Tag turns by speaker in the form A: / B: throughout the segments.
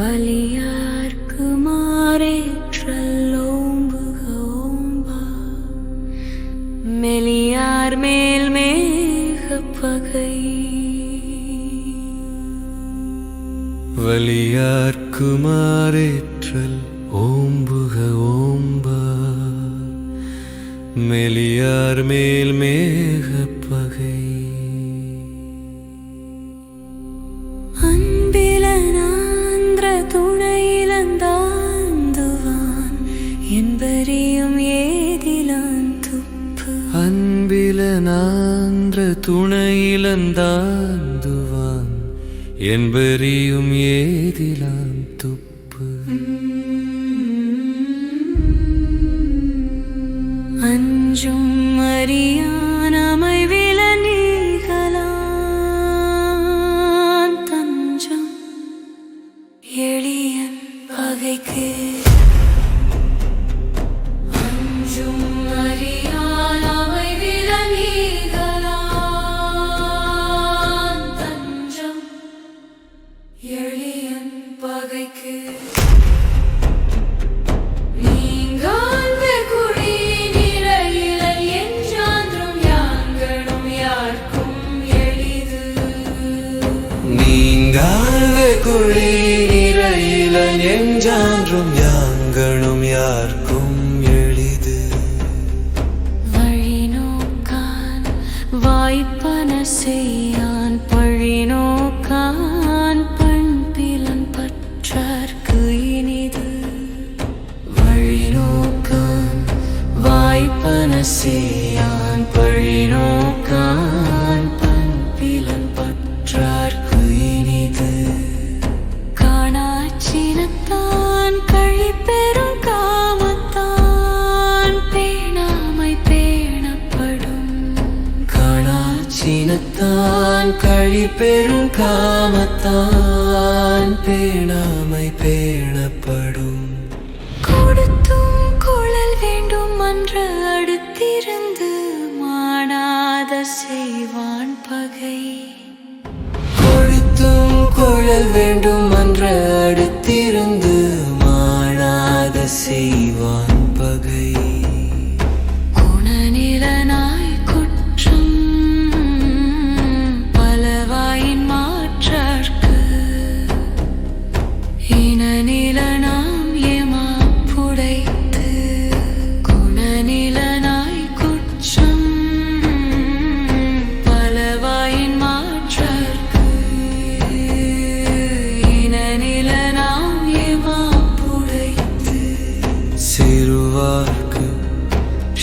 A: வலியார்க்கு மாறேற்றல் ஓம்பா. மெலியார் மேல் மேக பகை.
B: வலியார்க்குமாறேற்றல் ஓம்புக ஓம்பா. மெலியார் மேல்
A: மேகப்ப என்பறியும் ஏதிலான் துப்பு.
B: அன்பிலனாந்திர துணையிலந்தாந்துவான் என்பறியும் ஏதிலான் துப்பு.
A: அஞ்சும் அறியான் அமைவில நீகலான் தஞ்சம். எளியன் பகைக்கு அஞ்சும் அறியான் அமைவில நீகலான் தஞ்சம் செய்யான் பழி நோக்கான் பண்பிலன் பற்றார்க்கு இனிது. வழி நோக்கான் வாய்ப்பன செய்யான் காணாச்சினத்தான்
B: கழி பெரும் காமத்தான் பேணாமை பேணப்படும்.
A: கொடுத்தும் குழல் வேண்டும் அன்ற அடுத்திருந்து மானாத செய்வான் பகை.
B: கொழுத்தும் குழல் வேண்டும் என்ற அடுத்திருந்து மாணாத செய்வான்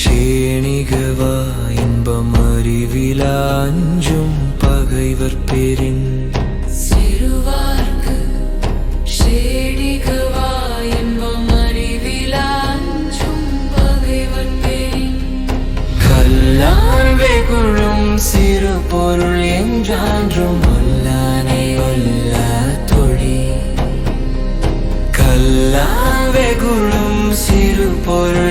B: ஷேணிகவா இன்பம் அறிவிலா அஞ்சும் பகைவர் பெரின்
A: சிறுவார்க்கு ஷேடிகவா என்பம் அறிவிலாஞ்சும் பகைவர் பெரின்
B: கல்லான் வெகுழும் சிறு பொருள் என்றான்றும் ஒல்லானை ஒல்லா தொழி. கல்லான் வெகுழும் சிறு por